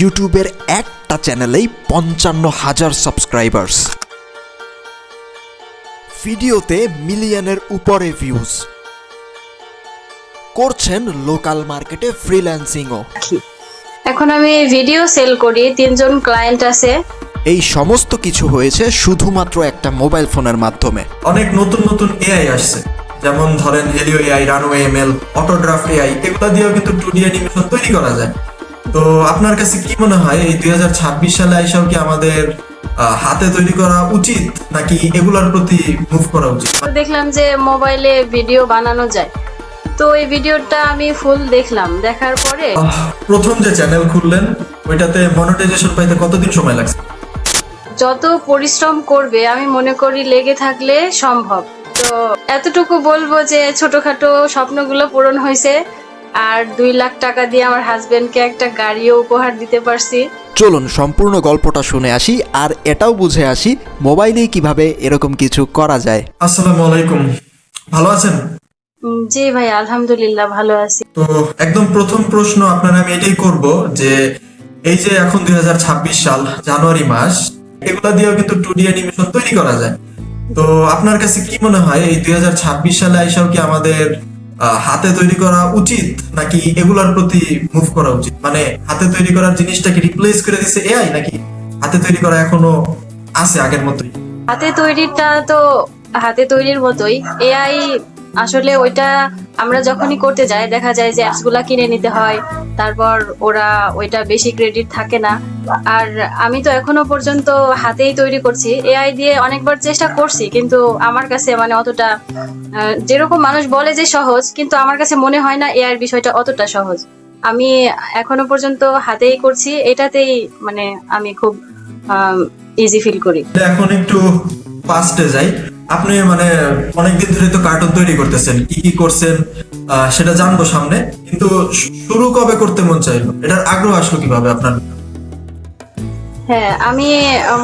ইউটিউবের একটা চ্যানেলেই পঞ্চান্ন হাজার সাবস্ক্রাইবার্স। ভিডিওতে মিলিয়নের উপরে ভিউজ করছেন লোকাল মার্কেটে ফ্রিল্যান্সিংও এখন আমি ভিডিও সেল করি তিনজন ক্লায়েন্ট আছে। এই সমস্ত কিছু হয়েছে শুধুমাত্র একটা মোবাইল ফোনের মাধ্যমে। অনেক নতুন নতুন এআই আসছে। যেমন ধরেন Helio AI Runway ML autograph AI এগুলো দিয়েও কিন্তু টু ডি অ্যানিমেশন তৈরি করা যায়। তো আপনার কাছে কি মনে হয় এই দুই হাজার ছাব্বিশ সালে আইসাও কি আমাদের হাতে তৈরি করা উচিত নাকি এগুলোর প্রতি মুভ করা উচিত? দেখলাম যে মোবাইলে ভিডিও বানানো যায়। তো এই ভিডিওটা আমি ফুল দেখলাম দেখার পরে প্রথম যে চ্যানেল খুললেন ওইটাতে মনিটাইজেশন পাইতে কতদিন সময় লাগছে? যত পরিশ্রম করবে আমি মনে করি লেগে থাকলে সম্ভব। তো এতটুকু বলব যে ছোটখাটো স্বপ্নগুলো পূরণ হয়েছে। আর দুই লাখ টাকা দিয়ে আমার হাজবেন্ডকে একটা গাড়িও উপহার দিতে পারছি। চলুন সম্পূর্ণ গল্পটা শুনে আসি আর এটাও বুঝে আসি মোবাইলেই কীভাবে এরকম কিছু করা যায়। আসসালামু আলাইকুম। ভালো আছেন? জি ভাই আলহামদুলিল্লাহ ভালো আছি। তো একদম প্রথম প্রশ্ন আপনার আমি এটাই করব যে এই যে এখন দুই হাজার ছাব্বিশ সাল জানুয়ারি মাস এগুলা দিয়েও কিন্তু টু ডি অ্যানিমেশন তৈরি করা যায়। তো আপনার কাছে কি মনে হয় এই দুই হাজার ছাব্বিশ সালে আইসাও কি আমাদের হাতে তৈরি করা উচিত নাকি এগুলার প্রতি মুভ করা উচিত? মানে হাতে তৈরি করার জিনিসটাকে রিপ্লেস করে দিছে এআই নাকি হাতে তৈরি করা এখনও আছে আগের মতোই? হাতে তৈরিটা তো হাতে তৈরির মতোই। এআই আসলে ওইটা আমরা যখনই করতে যাই, দেখা যায় যে অ্যাপসগুলা কিনে নিতে হয়, তারপর ওরা ওইটা বেশি ক্রেডিট থাকে না। আর আমি তো এখনও পর্যন্ত হাতেই তৈরি করছি এআই দিয়ে অনেকবার চেষ্টা করছি, কিন্তু আমার কাছে মানে অতটা যেরকম মানুষ বলে যে সহজ, কিন্তু আমার কাছে মনে হয় না এআই বিষয়টা অতটা সহজ। আমি এখনও পর্যন্ত হাতেই করছি, এটাতেই মানে আমি খুব ইজি ফিল করি। এখন একটু পাস্টে যাই। আপনি মানে অনেকদিন ধরে তো কার্টুন তৈরি করতেছেন, কি কি করছেন সেটা জানব সামনে, কিন্তু শুরু কবে করতে মন চাইলো? এটার আগ্রহ আসলো কীভাবে আপনার? হ্যাঁ আমি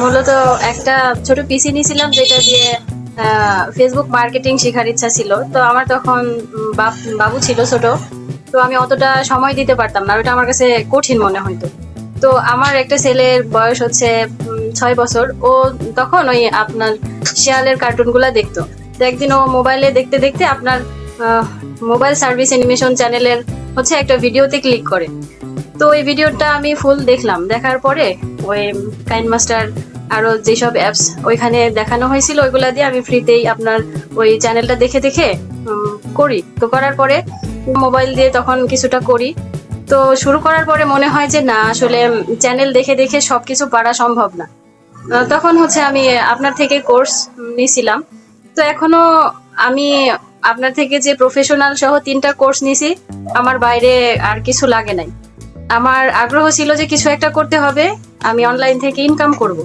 মূলত একটা ছোট পিসি নিয়েছিলাম, যেটা দিয়ে ফেসবুক মার্কেটিং শেখার ইচ্ছা ছিল। তো আমার তখন বাবু ছিল ছোট, তো আমি অতটা সময় দিতে পারতাম না ওটা আমার কাছে কঠিন মনে হতো তো আমার একটা ছেলের বয়স হচ্ছে ছয় বছর, ও তখন ওই আপনার শিয়ালের কার্টুনগুলো দেখতো। একদিন ও মোবাইলে দেখতে দেখতে আপনার মোবাইল সার্ভিস অ্যানিমেশন চ্যানেলের হচ্ছে একটা ভিডিওতে ক্লিক করে। তো ওই ভিডিওটা আমি ফুল দেখলাম। দেখার পরে ওই কাইন মাস্টার আরও যেসব অ্যাপস ওইখানে দেখানো হয়েছিল, ওইগুলা দিয়ে আমি ফ্রিতেই আপনার ওই চ্যানেলটা দেখে দেখে করি। তো করার পরে মোবাইল দিয়ে তখন কিছুটা করি। তো শুরু করার পরে মনে হয় যে না, আসলে চ্যানেল দেখে দেখে সবকিছু পারা সম্ভব না। তখন হচ্ছে আমি আপনার থেকে কোর্স নিয়েছিলাম তো এখনও আমি আপনার থেকে যে প্রফেশনাল সহ তিনটা কোর্স নিছি, আমার বাইরে আর কিছু লাগে নাই। আমার আগ্রহ ছিল যে কিছু একটা করতে হবে, আমি অনলাইন থেকে ইনকাম করব।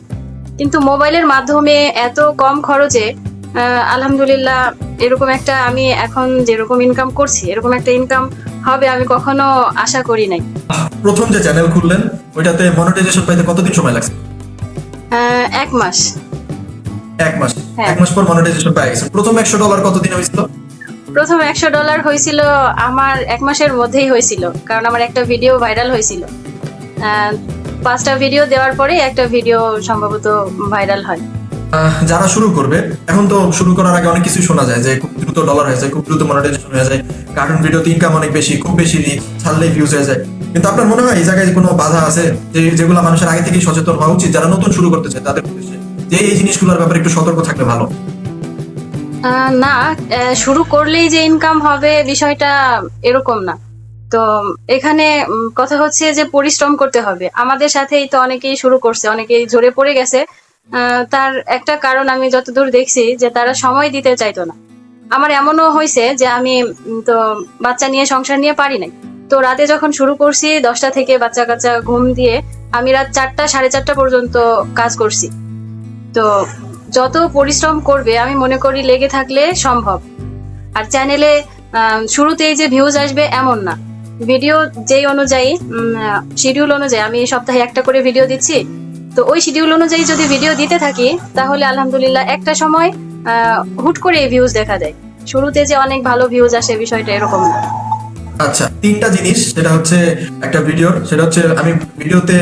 কিন্তু মোবাইলের মাধ্যমে এত কম খরচে আলহামদুলিল্লাহ এরকম একটা আমি এখন যেরকম ইনকাম করছি, এরকম একটা ইনকাম হবে আমি কখনো আশা করি নাই। প্রথম যে চ্যানেল খুললেন, ওইটাতে মনিটাইজেশন পাইতে কতদিন সময় লাগছে? এক মাস। এক মাস। হ্যাঁ। এক মাস পর মনিটাইজেশন গেছে। প্রথম একশো ডলার কতদিন হয়েছিল? প্রথম একশো ডলার হয়েছিল আমার এক মাসের মধ্যেই হয়েছিল কারণ আমার একটা ভিডিও ভাইরাল হয়েছিল। পাঁচটা ভিডিও দেওয়ার পরে একটা ভিডিও সম্ভবত ভাইরাল হয়। যারা শুরু করবে এখন তো শুরু করার আগে অনেক কিছু শোনা যায় যে খুব দ্রুত ডলার হয়ে যায় খুব দ্রুত মনিটাইজেশন হয়ে যায়। কার্টুন ভিডিওতে ইনকাম অনেক বেশি খুব বেশি ছাড়লেই ভিউজ হয়ে যায়। কিন্তু আপনার মনে হয় এই জায়গায় কোনো বাধা আছে? যে যেগুলো মানুষের আগে থেকেই সচেতন হওয়া উচিত, যারা নতুন শুরু করতে চায় তাদের উদ্দেশ্যে? যে এই জিনিসগুলোর ব্যাপারে একটু সতর্ক থাকলে ভালো। না শুরু করলেই যে ইনকাম হবে বিষয়টা এরকম না। তো এখানে কথা হচ্ছে যে পরিশ্রম করতে হবে। আমাদের সাথেই তো অনেকেই শুরু করছে, অনেকেই ঝরে পড়ে গেছে। তার একটা কারণ আমি যতদূর দেখছি যে তারা সময় দিতে চাইতো না। আমার এমনও হয়েছে যে আমি তো বাচ্চা নিয়ে সংসার নিয়ে পারি নাই। তো রাতে যখন শুরু করছি, দশটা থেকে বাচ্চা কাচ্চা ঘুম দিয়ে, আমি রাত চারটা, সাড়ে চারটা পর্যন্ত কাজ করছি। তো যত পরিশ্রম করবে, আমি মনে করি লেগে থাকলে সম্ভব। আর চ্যানেলে শুরুতেই যে ভিউজ আসবে এমন না। ভিডিও যেই অনুযায়ী শিডিউল অনুযায়ী, আমি সপ্তাহে একটা করে ভিডিও দিচ্ছি। তো ওই শিডিউল অনুযায়ী যদি ভিডিও দিতে থাকি, তাহলে আলহামদুলিল্লাহ একটা সময় হুট করে ভিউজ দেখা দেয় শুরুতে যে অনেক ভালো ভিউজ আসে, বিষয়টা এরকম না। আচ্ছা তিনটা জিনিস, সেটা হচ্ছে একটা ভিডিওর সেটা হচ্ছে আমি ভিডিওতে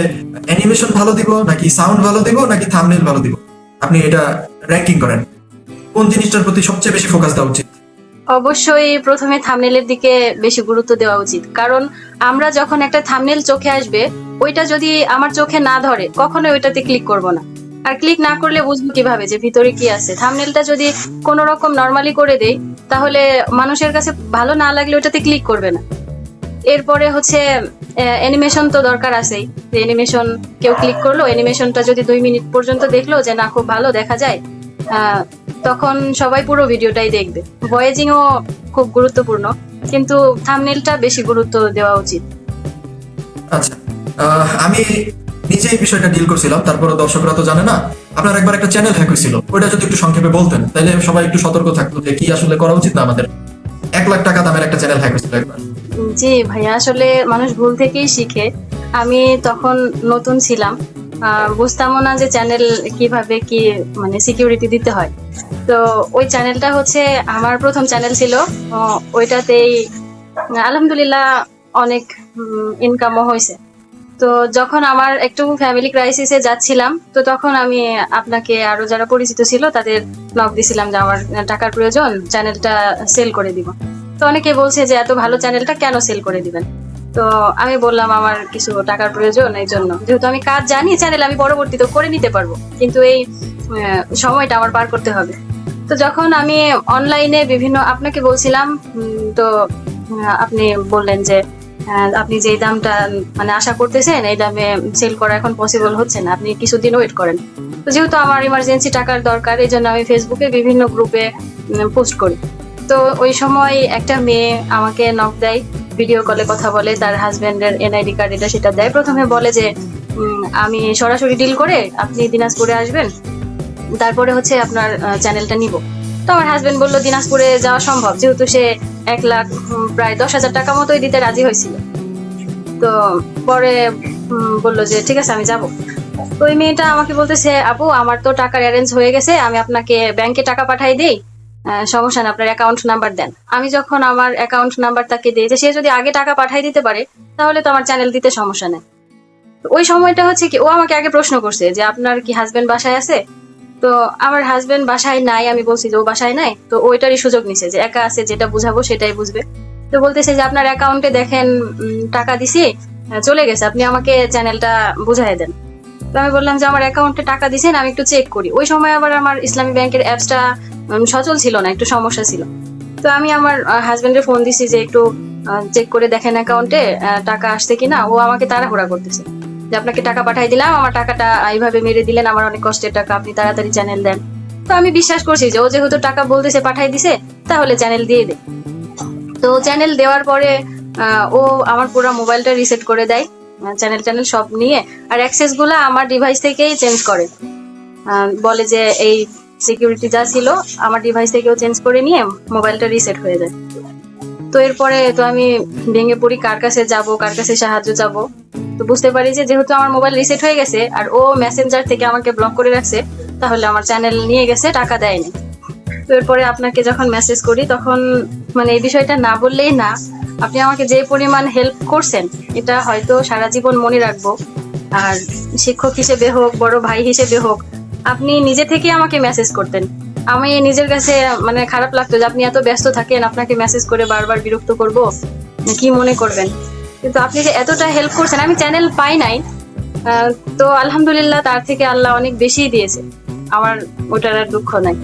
অ্যানিমেশন ভালো দিব নাকি সাউন্ড ভালো দিব নাকি থাম্বনেল ভালো দিব? আপনি এটা র্যাঙ্কিং করেন। কোন জিনিসটার প্রতি সবচেয়ে বেশি ফোকাস দেওয়া উচিত? অবশ্যই প্রথমে থামনেলের দিকে বেশি গুরুত্ব দেওয়া উচিত। কারণ আমরা যখন একটা থামনেল চোখে আসবে, ওইটা যদি আমার চোখে না ধরে কখনো ওইটাতে ক্লিক করব না। আর ক্লিক না করলে বুঝব কীভাবে যে ভিতরে কি আছে। থামনেলটা যদি কোনো রকম নর্মালি করে দেই, তাহলে মানুষের কাছে ভালো না লাগলে ওটাতে ক্লিক করবে না। এরপরে হচ্ছে অ্যানিমেশন তো দরকার আছেই। যে অ্যানিমেশন কেউ ক্লিক করল অ্যানিমেশনটা যদি দুই মিনিট পর্যন্ত দেখল যে না, খুব ভালো, দেখা যায় তখন সবাই পুরো ভিডিওটাই দেখবে। ভয়েজিংও খুব গুরুত্বপূর্ণ, কিন্তু থামনেলটা বেশি গুরুত্ব দেওয়া উচিত। আচ্ছা আমি নিজে এই বিষয়টা ডিল করছিলাম তারপরে দর্শকরা তো জানে না। আপনার একবার একটা চ্যানেল হ্যাক হয়েছিল, ওইটা যদি একটু সংক্ষেপে বলতেন তাহলে সবাই একটু সতর্ক থাকতো যে কি আসলে করা উচিত না আমাদের। এক লাখ টাকা দামের একটা চ্যানেল হ্যাক হয়েছিল একবার। জি ভাইয়া, আসলে মানুষ ভুল থেকেই শিখে। আমি তখন নতুন ছিলাম বুঝতামও না যে চ্যানেল কীভাবে কি মানে সিকিউরিটি দিতে হয়। তো ওই চ্যানেলটা হচ্ছে আমার প্রথম চ্যানেল ছিল ওইটাতেই আলহামদুলিল্লাহ অনেক ইনকামও হয়েছে। তো যখন আমার একটু ফ্যামিলি ক্রাইসিসে যাচ্ছিলাম, তো তখন আমি আপনাকে আরও যারা পরিচিত ছিল তাদের নক দিছিলাম যে আমার টাকার প্রয়োজন চ্যানেলটা সেল করে দিব। তো অনেকে বলছে যে এত ভালো চ্যানেলটা কেন সেল করে দিবেন? তো আমি বললাম আমার কিছু টাকার প্রয়োজন এই জন্য। যেহেতু আমি কাজ জানি চ্যানেল আমি পরবর্তীতে করে নিতে পারব, কিন্তু এই সময়টা আমার পার করতে হবে। তো যখন আমি অনলাইনে বিভিন্ন, আপনাকে বলছিলাম তো আপনি বললেন যে আপনি যে দামটা মানে আশা করতেছেন, এই দামে সেল করা এখন পসিবল হচ্ছে না। আপনি কিছুদিন ওয়েট করেন। তো যেহেতু আমার ইমার্জেন্সি টাকার দরকার, এই জন্য আমি ফেসবুকে বিভিন্ন গ্রুপে পোস্ট করি। তো ওই সময় একটা মেয়ে আমাকে নক দেয় ভিডিও কলে কথা বলে, তার হাজবেন্ডের এনআইডি কার্ড এটা সেটা দেয়। প্রথমে বলে যে আমি সরাসরি ডিল করে আপনি দিনাজপুরে আসবেন, তারপরে হচ্ছে আপনার চ্যানেলটা নিব। তো আমার হাজবেন্ড বলল, দিনাজপুরে যাওয়া সম্ভব। যেহেতু সে এক লাখ প্রায় দশ হাজার টাকা মতোই দিতে রাজি হয়েছিল। তো পরে বলল যে, ঠিক আছে, আমি যাব। তো ওই মেয়েটা আমাকে বলতেছে, আপু, আমার তো টাকার অ্যারেঞ্জ হয়ে গেছে, আমি আপনাকে ব্যাংকে টাকা পাঠাই দিই। সমস্যা না, আপনার অ্যাকাউন্ট নাম্বার দেন। আমি যখন আমার অ্যাকাউন্ট নাম্বার তাকে যে সে যদি আগে টাকা পাঠাই দিতে পারে, তাহলে তো আমার চ্যানেল দিতে সমস্যা নেই। ওই সময়টা হচ্ছে কি, ও আমাকে আগে প্রশ্ন করছে যে, আপনার কি হাজবেন্ড বাসায় আছে? তো আমার হাজবেন্ড বাসায় নাই, আমি বলছি যে ও বাসায় নাই, তো ওইটারই সুযোগ নিছে যে একা আছে, যেটা বুঝাবো সেটাই বুঝবে। তো বলতেছে যে আপনার অ্যাকাউন্টে দেখেন টাকা দিছি চলে গেছে, আপনি আমাকে চ্যানেলটা বুঝাই দেন। তো আমি বললাম যে আমার অ্যাকাউন্টে টাকা দিছেন, আমি একটু চেক করি। ওই সময় আবার আমার ইসলামী ব্যাংকের অ্যাপসটা সচল ছিল না, একটু সমস্যা ছিল। তো আমি আমার হাজবেন্ডের ফোন দিছি যে একটু চেক করে দেখেন অ্যাকাউন্টে টাকা আসছে কিনা, ও আমাকে তাড়াহুড়া করতেছে। যে আপনাকে টাকা পাঠাই দিলাম, আমার টাকাটা এইভাবে মেরে দিলেন, আমার অনেক কষ্টের টাকা, আপনি তাড়াতাড়ি চ্যানেল দেন। তো আমি বিশ্বাস করছি যে ও যেহেতু টাকা বলতেছে পাঠাই দিছে, তাহলে চ্যানেল দিয়ে দে। তো চ্যানেল দেওয়ার পরে ও আমার পুরো মোবাইলটা রিসেট করে দেয় চ্যানেল চ্যানেল সব নিয়ে, আর অ্যাক্সেসগুলো আমার ডিভাইস থেকেই চেঞ্জ করে। বলে যে এই সিকিউরিটি যা ছিল, আমার ডিভাইস থেকেও চেঞ্জ করে নিয়ে মোবাইলটা রিসেট হয়ে যায়। তো এরপরে তো আমি ভেঙে পড়ি কার কাছে যাব, কার কাছে সাহায্য যাব। তো বুঝতে পারি যে যেহেতু আমার মোবাইল রিসেট হয়ে গেছে আর ও মেসেঞ্জার থেকে আমাকে ব্লক করে রাখছে, তাহলে আমার চ্যানেল নিয়ে গেছে, টাকা দেয়নি। তো এরপরে আপনাকে যখন মেসেজ করি, তখন মানে এই বিষয়টা না বললেই না, আপনি আমাকে যে পরিমাণ হেল্প করছেন, এটা হয়তো সারা জীবন মনে রাখব। আর শিক্ষক হিসেবে হোক, বড় ভাই হিসেবে হোক, আপনি নিজে থেকে আমাকে মেসেজ করতেন। আমি নিজের কাছে মানে খারাপ লাগতো যে আপনি এত ব্যস্ত থাকেন আপনাকে মেসেজ করে বারবার বিরক্ত করব। কি মনে করবেন? কিন্তু আপনি যে এতটা হেল্প করছেন আমি চ্যানেল পাই নাই। তো আলহামদুলিল্লাহ তার থেকে আল্লাহ অনেক বেশি দিয়েছে। আমার ওটার আর দুঃখ নাই।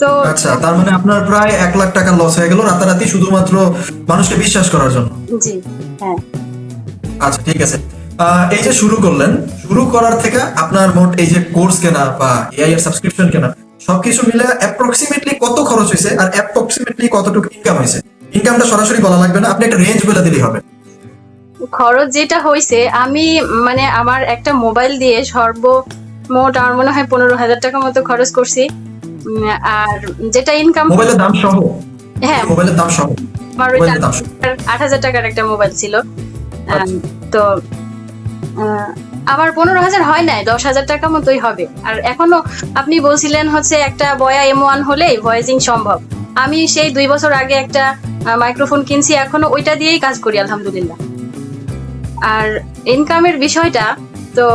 তো আচ্ছা তার মানে আপনার প্রায় এক লাখ টাকা লস হয়ে গেল রাতারাতি শুধুমাত্র মানুষকে বিশ্বাস করার জন্য? জি হ্যাঁ। আচ্ছা ঠিক আছে। এই যে শুরু করলেন শুরু করার থেকে আপনার মোট এই যে কোর্স কেনা বা এআই এর সাবস্ক্রিপশন কেনা সবকিছু মিলে অ্যাপ্রক্সিমেটলি কত খরচ হয়েছে আর অ্যাপ্রক্সিমেটলি কতটুকু ইনকাম হয়েছে ইনকামটা সরাসরি বলা লাগবে না আপনি একটা রেঞ্জ বলে দিলেই হবে। খরচ যেটা হয়েছে আমি মানে আমার একটা মোবাইল দিয়ে সর্বমোট আমার মনে হয় পনেরো হাজার টাকা মতো খরচ করছি। আর যেটা ইনকাম মোবাইলের দাম সহ? হ্যাঁ। মোবাইলের দাম সহ? আমার সহ? আট হাজার টাকার একটা মোবাইল ছিল। আম, তো আমার পনেরো হাজার হয় নাই, দশ হাজার টাকা মতোই হবে। আর এখনও আপনি বলছিলেন হচ্ছে একটা বয়া এম ওয়ান হলেই ভয়েসিং সম্ভব। আমি সেই দুই বছর আগে একটা মাইক্রোফোন কিনছি, এখনও ওইটা দিয়েই কাজ করি, আলহামদুলিল্লাহ। আর ইনকামের বিষয়টা, তো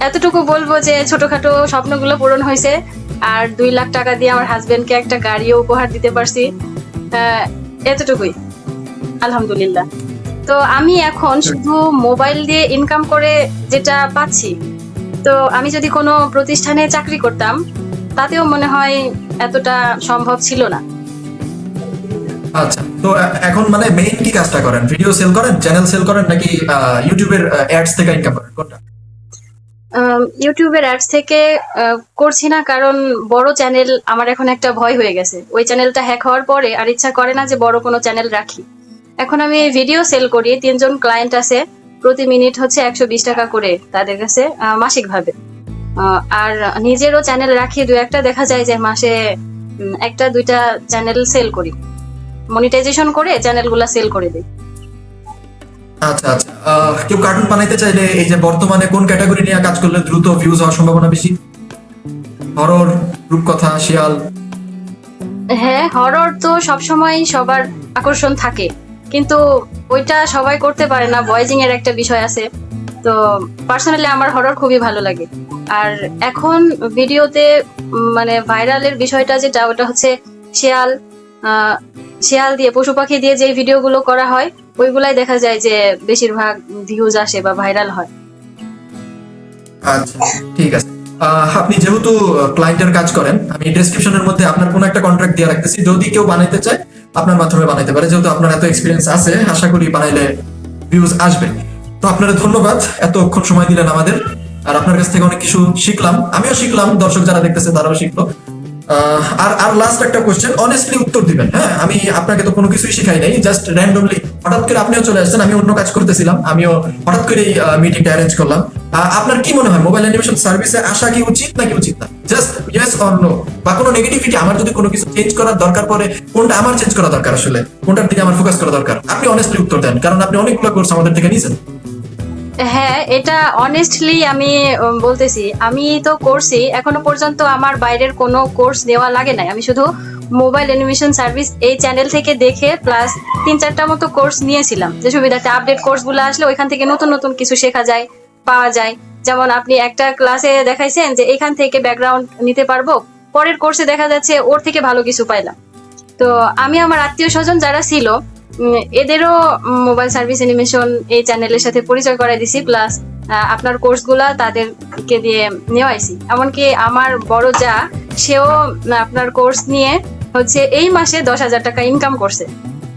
এতটুকু বলব যে ছোটখাটো স্বপ্নগুলো পূরণ হয়েছে। আর দুই লাখ টাকা দিয়ে আমার হাজবেন্ডকে একটা গাড়িও উপহার দিতে পারছি। এতটুকুই। আলহামদুলিল্লাহ। তো আমি এখন শুধু মোবাইল দিয়ে ইনকাম করে যেটা পাচ্ছি তো আমি যদি কোনো প্রতিষ্ঠানে চাকরি করতাম তাতেও মনে হয় এতটা সম্ভব ছিল না। আচ্ছা তো এখন মানে মেইন কি কাজটা করেন? ভিডিও সেল করেন চ্যানেল সেল করেন নাকি ইউটিউবের অ্যাডস থেকে ইনকাম করেন? কোনটা? ইউটিউবের অ্যাডস থেকে করছি না কারণ বড় চ্যানেল আমার এখন একটা ভয় হয়ে গেছে। ওই চ্যানেলটা হ্যাক হওয়ার পরে আর ইচ্ছা করে না যে বড় কোনো চ্যানেল রাখি। এখন আমি ভিডিও সেল করি তিনজন ক্লায়েন্ট আছে প্রতি মিনিট হচ্ছে একশো বিশ টাকা করে তাদের কাছে মাসিকভাবে। আর নিজেরও চ্যানেল রাখি দু একটা দেখা যায় যে মাসে একটা দুইটা চ্যানেল সেল করি। মনিটাইজেশন করে চ্যানেলগুলো সেল করে দিই। আচ্ছা আচ্ছা। কেউ কার্টুন বানাইতে চাইলে এই যে বর্তমানে কোন ক্যাটাগরি নিয়ে কাজ করলে দ্রুত ভিউজ হওয়ার সম্ভাবনা বেশি? হরর রূপকথা শিয়াল? হ্যাঁ হরর তো সবসময় সবার আকর্ষণ থাকে। কিন্তু ওইটা সবাই করতে পারে না ভয়েজিং এর একটা বিষয় আছে। তো পার্সোনালি আমার হরর খুবই ভালো লাগে। আর এখন ভিডিওতে মানে ভাইরালের বিষয়টা যেটা, ওটা হচ্ছে শেয়াল শেয়াল দিয়ে, পশু পাখি দিয়ে যে ভিডিওগুলো করা হয়, ওইগুলাই দেখা যায় যে বেশিরভাগ ভিউজ আসে বা ভাইরাল হয়। আচ্ছা ঠিক আছে। আপনি যেহেতু ক্লায়েন্টের কাজ করেন, আমি ডেসক্রিপশনের মধ্যে আপনার কোন একটা কন্ট্রাক্ট দিয়ে রাখতেছি। যদি কেউ বানাইতে চায় আপনার মাধ্যমে বানাইতে পারে। যেহেতু আপনার এত এক্সপিরিয়েন্স আছে, আশা করি বানাইলে ভিউজ আসবে। তো আপনারা ধন্যবাদ এতক্ষণ সময় দিলেন আমাদের। আর আপনার কাছ থেকে অনেক কিছু শিখলাম। আমিও শিখলাম, দর্শক যারা দেখতেছে তারাও শিখলো। আর আর লাস্ট একটা কোশ্চেন অনেস্টলি উত্তর দিবেন হ্যাঁ? আমি আপনাকে তো কোনো কিছুই শিখাই নাই জাস্ট র্যান্ডমলি হঠাৎ করে আপনিও চলে আসছেন আমি অন্য কাজ করতেছিলাম, আমিও হঠাৎ করে মিটিংটা অ্যারেঞ্জ করলাম। আপনার কি মনে হয়? মোবাইল অ্যানিমেশন সার্ভিসে আসা কি উচিত নাকি উচিত না? জাস্ট ইয়েস অর নো বা কোনো নেগেটিভিটি আমার যদি কোনো কিছু চেঞ্জ করার দরকার পড়ে, কোনটা আমার চেঞ্জ করা দরকার আসলে? কোনটার দিকে আমার ফোকাস করা দরকার? আপনি অনেস্টলি উত্তর দেন, কারণ আপনি অনেকগুলো কোর্স আমাদের থেকে নিয়েছেন। হ্যাঁ এটা অনেস্টলি আমি বলতেছি, আমি তো করছি, এখনও পর্যন্ত আমার বাইরের কোনো কোর্স নেওয়া লাগে নাই। আমি শুধু মোবাইল অ্যানিমেশন সার্ভিস এই চ্যানেল থেকে দেখে প্লাস তিন চারটা মতো কোর্স নিয়েছিলাম। যে সুবিধাতে আপডেট কোর্সগুলো আসলে ওইখান থেকে নতুন নতুন কিছু শেখা যায়। পাওয়া যায়। যেমন আপনি একটা ক্লাসে দেখাইছেন যে এখান থেকে ব্যাকগ্রাউন্ড নিতে পারব, পরের কোর্সে দেখা যাচ্ছে ওর থেকে ভালো কিছু পাইলাম। তো আমি আমার আত্মীয় স্বজন যারা ছিল এদেরও মোবাইল সার্ভিস অ্যানিমেশন এই চ্যানেলের সাথে পরিচয় করাই দিছি প্লাস আপনার কোর্সগুলা তাদেরকে দিয়ে নেওয়াইছি। এমনকি আমার বড় যা, সেও আপনার কোর্স নিয়ে হচ্ছে এই মাসে দশ হাজার টাকা ইনকাম করছে।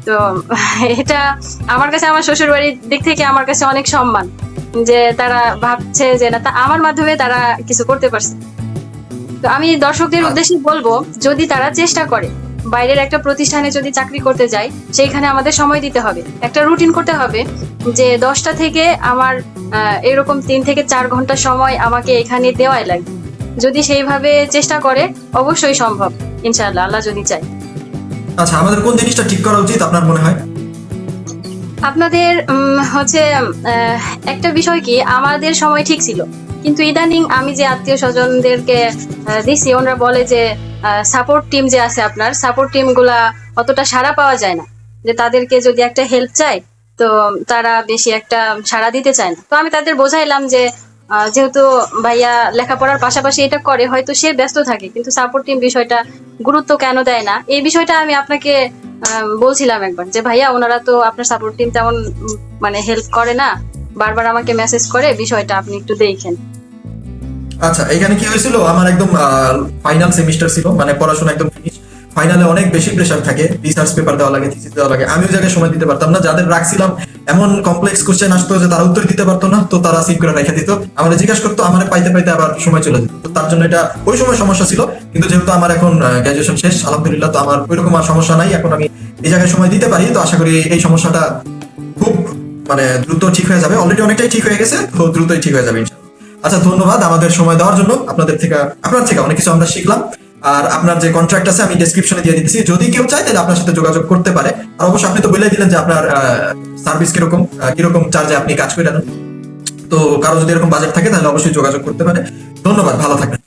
তো এটা আমার কাছে আমার শ্বশুর বাড়ির দিক থেকে আমার কাছে অনেক সম্মান যে তারা ভাবছে যে না তা আমার মাধ্যমে তারা কিছু করতে পারছে। তো আমি দর্শকদের উদ্দেশ্যে বলব যদি তারা চেষ্টা করে বাইরের একটা প্রতিষ্ঠানে যদি চাকরি করতে যায় সেইখানে আমাদের সময় দিতে হবে। একটা রুটিন করতে হবে যে দশটা থেকে আমার আহ, এরকম তিন থেকে চার ঘণ্টা সময় আমাকে এখানে দেওয়াই লাগবে। যদি সেইভাবে চেষ্টা করে অবশ্যই সম্ভব। ইনশাআল্লাহ আল্লাহ যদি চায়। আচ্ছা আমাদের কোন জিনিসটা ঠিক করা উচিত আপনার মনে হয়? আপনাদের হচ্ছে একটা বিষয় কি, আমাদের সময় ঠিক ছিল। কিন্তু ইদানিং আমি যে আত্মীয় স্বজনদেরকে দিছি, ওনারা বলে যে সাপোর্ট টিম যে আছে আপনার সাপোর্ট টিমগুলা অতটা সাড়া পাওয়া যায় না। যে তাদেরকে যদি একটা হেল্প চাই তো তারা বেশি একটা সাড়া দিতে চায় না। তো আমি তাদের বোঝাইলাম যে যেহেতু ভাইয়া লেখাপড়ার পাশাপাশি এটা করে, হয়তো সে ব্যস্ত থাকে, কিন্তু সাপোর্ট টিম বিষয়টা গুরুত্ব কেন দেয় না? এই বিষয়টা আমি আপনাকে বলছিলাম একবার যে, ভাইয়া, ওনারা তো আপনার সাপোর্ট টিম তেমন মানে হেল্প করে না। বারবার আমাকে মেসেজ করে, বিষয়টা আপনি একটু দেখেন। আচ্ছা এখানে কি হয়েছিল? আমার একদম ফাইনাল সেমিস্টার ছিল মানে পড়াশোনা একদম ফিনিশ ফাইনালে অনেক বেশি প্রেশার থাকে রিসার্চ পেপার দেওয়া লাগে থিসিস দেওয়া লাগে। আমি ওই জায়গায় সময় দিতে পারতাম না। যাদের রাখছিলাম এমন কমপ্লেক্স কোশ্চেন আসতো যে তারা উত্তর দিতে পারতো না, তো তারা সিট করে রেখে দিত। আমাদের জিজ্ঞাসা করতো, আমার পাইতে পাইতে আবার সময় চলে যেত। তার জন্য এটা ওই সময় সমস্যা ছিল। কিন্তু যেহেতু আমার এখন গ্রাজুয়েশন শেষ, আলহামদুলিল্লাহ, তো আমার ওইরকম আর সমস্যা নাই। এখন আমি এই জায়গায় সময় দিতে পারি। তো আশা করি এই সমস্যাটা খুব মানে দ্রুত ঠিক হয়ে যাবে। অলরেডি অনেকটাই ঠিক হয়ে গেছে, তো দ্রুতই ঠিক হয়ে যাবে আচ্ছা ধন্যবাদ আমাদের সময় দেওয়ার জন্য। আপনাদের থেকে, আপনার থেকে অনেক কিছু আমরা শিখলাম। আর আপনার যে কন্ট্রাক্ট আছে, আমি ডেসক্রিপশনে দিয়ে দিচ্ছি যদি কেউ চায়, তাহলে আপনার সাথে যোগাযোগ করতে পারে। আর অবশ্যই আপনি তো বলে দিলেন যে আপনার সার্ভিস কীরকম কীরকম চার্জে আপনি কাজ করে তো কারও যদি এরকম বাজেট থাকে, তাহলে অবশ্যই যোগাযোগ করতে পারে। ধন্যবাদ, ভালো থাকবেন।